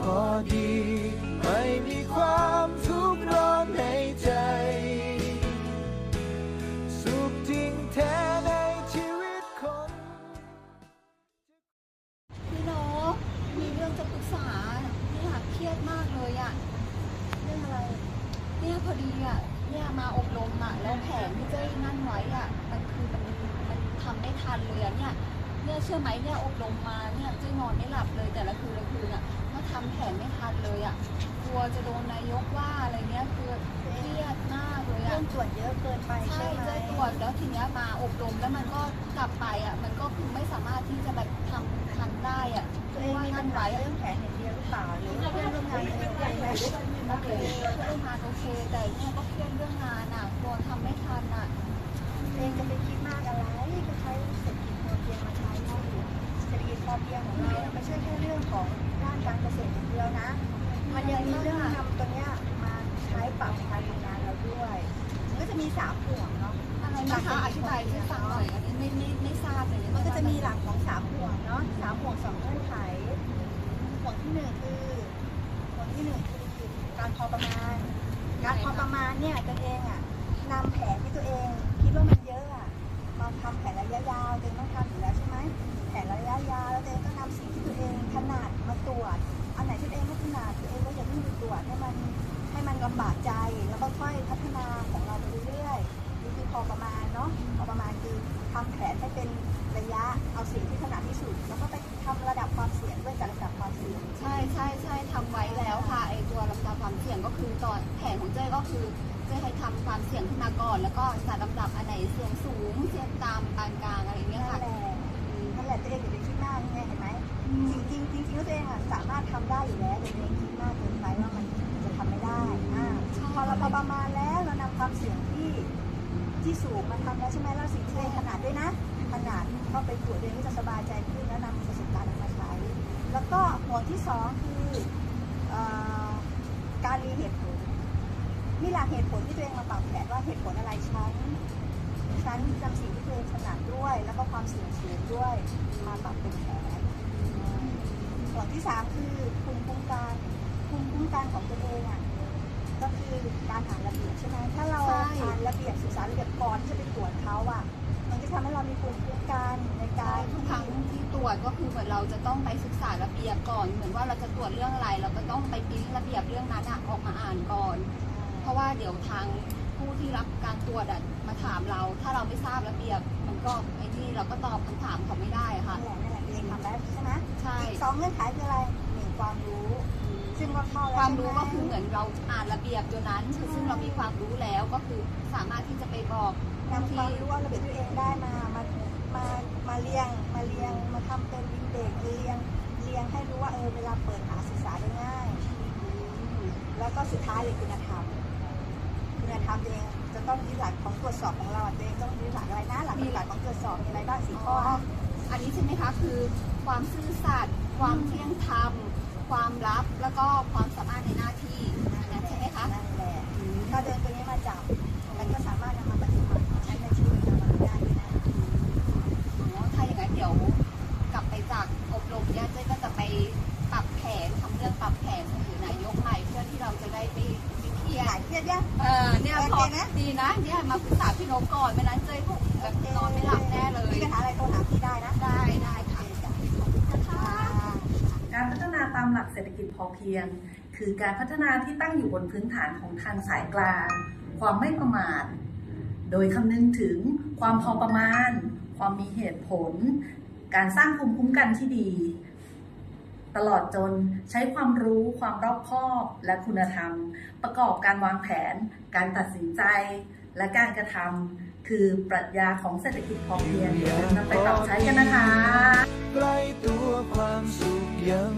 พอดี ไม่มีความทุกข์ร้อนในใจ สุขจริงแท้ในชีวิตคน พี่โนกมีเรื่องจะปรึกษาพี่อยากเครียดมากเลยอะเรื่องอะไร เนี่ยพอดีอะเนี่ยมาอบรมอะแล้วแผงที่เจ้ยนั่นไว้อะมันคือมันมันทำไม่ทันเลยเนี่ย เนี่ยเชื่อไหมเนี่ยอบรมมาเนี่ยเจ๊นอนไม่หลับเลยแต่ละคืนละคืนอะเพราะทำแผนไม่ทันเลยอะกลัวจะโดนนายกว่าอะไรเงี้ยคือเครียดมากเลยเครื่อะองตรวจเยอะเกินไปใช่ใช่ไหมเจ๊ตรวจแล้วทีเนี้ยมาอบรมแล้วมันก็กลับไปอะมันก็คือไม่สามารถที่จะแบบทำทันได้อะตัวเองมีปัญหาเรื่องแผนอย่างเดียวหรือเปล่าหรือเพื่อนร่วมงานเป็นยังไงโอเคเพื่อนงานโอเคแต่เนี่ยก็เครียดเรื่องงานอะกลัวทำไม่ทัน สามห่วงเนาะอะไรนะคะอธิบายให้ฟัง สี่ยงก็คือตอนแผนของเจ้ก็คือเจ้ให้ทำความเสี่ยงขึ้นมาก่อน แล้วก็จัดลำดับอันไหนเสี่ยงสูงเสี่ยงต่ำปานกลางอะไรเงี้ยค่ะ นั่นแหละตัวเองอย่าไปคิดมากนี่ไงเห็นไหมจริงๆจริงๆแล้วตัวเองอะสามารถทำได้อยู่แล้วแต่ตัวเองคิดมากเกินไปว่ามันจะทำไม่ได้อ่าพอเราพอประมาณแล้วเรานำความเสี่ยงที่ที่สูงมาทำแล้วใช่ไหมแล้วสิ่งที่ตัวเองถนัดด้วยนะถนัดก็ไปตรวจตัวเองก็จะสบายใจขึ้นแล้วนำประสบการณ์มาใช้แล้วก็หัวที่สองคือเอ่อ การมีเหตุผล มีหลักเหตุผลที่ตัวเองมาปรับแผนว่าเหตุผลอะไรฉันฉันนำสิ่งที่ตัวเองถนัดด้วย แล้วก็ความเสี่ยงสูงด้วยมาปรับเป็นแผนส่วนที่สามคือภูมิคุ้มกันภูมิคุ้มกันของตัวเองอะก็คือการอ่านระเบียบใช่ไหมถ้าเราใช่อ่านระเบียบศึกษาระเบียบก่อนที่จะไปตรวจเขาอะ มันจะทำให้เรามีภูมิคุ้มกันในกาการรทุกครั้งที่ตร วจก็คือเหมือนเราจะต้องไปศึกษาระเบียบก่อน เหมือนว่าเราจะตรวจเรื่องอะไร เราก็ต้องไปปริ้นระเบียบเรื่องนั้นอะออกมาอ่านก่อน เพราะว่าเดี๋ยวทางผู้ที่รับการตรวจอะมาถามเรา ถ้าเราไม่ทราบระเบียบ มันก็ไอ้นี่เราก็ตอบคำถามเขาไม่ได้อะค่ะ นั่นแหละนั่นแหละตัวเองทำได้ใช่ไหมใช่ อีกสองเงื่อนไขคืออะไรหนึ่งความรู้ ซึ่งก็เข้าแล้วความรู้ใช่ไหก็คือเหมือนเราอ่านระเบียบตัวนั้นซึ่งเรามีความรู้แล้วก็คือสามารถที่จะไปบอกผู้นำความที่รู้ว่าระเบียบตัวเองได้มามา มามาเรียงมาเรียงมาทำเป็นอินเด็กซ์เรียงเรียงให้รู้ว่าเออเวลาเปิดหาศึกษาได้ง่าย แล้วก็สุดท้ายเลยคุณธรรมคุณธรรมตัวเองจะต้องยึดหลักของตรวจสอบของเราตัวเองต้องยึดหลักอะไรนะหลักมีหลักของตรวจสอบมีอะไรบ้างสี่ข้อ๋อออันนี้ใช่ไหมคะคือความซื่อสัตย์ความเที่ยงธรรมความลับแล้วก็ความสามารถในหน้าที่อันนั้นใช่ไหมคะนั่นแหละถ้าเดินตัวนี้มาจับมันก็สาม อนะดีนะเนี่ยมาปรึกษาพี่นกก่อนไม่นั้นเจ๊คงแบบนอนไม่หลับแน่เลยมีปัญหาอะไรโทรหาพี่ได้นะ ได้ได้ค่ะนะคะการพัฒนาตามหลักเศรษฐกิจพอเพียง คือการพัฒนาที่ตั้งอยู่บนพื้นฐานของทางสายกลาง ความไม่ประมาท โดยคำนึงถึงความพอประมาณ ความมีเหตุผล การสร้างภูมิคุ้มกันที่ดี ตลอดจนใช้ความรู้ความรอบคอบและคุณธรรม ประกอบการวางแผน การตัดสินใจ และการกระทำคือปรัชญาของเศรษฐกิจพอเพียงเดี๋ยวนำไปปรับใช้กันนะคะ ใกล้ตัวความสุขยัง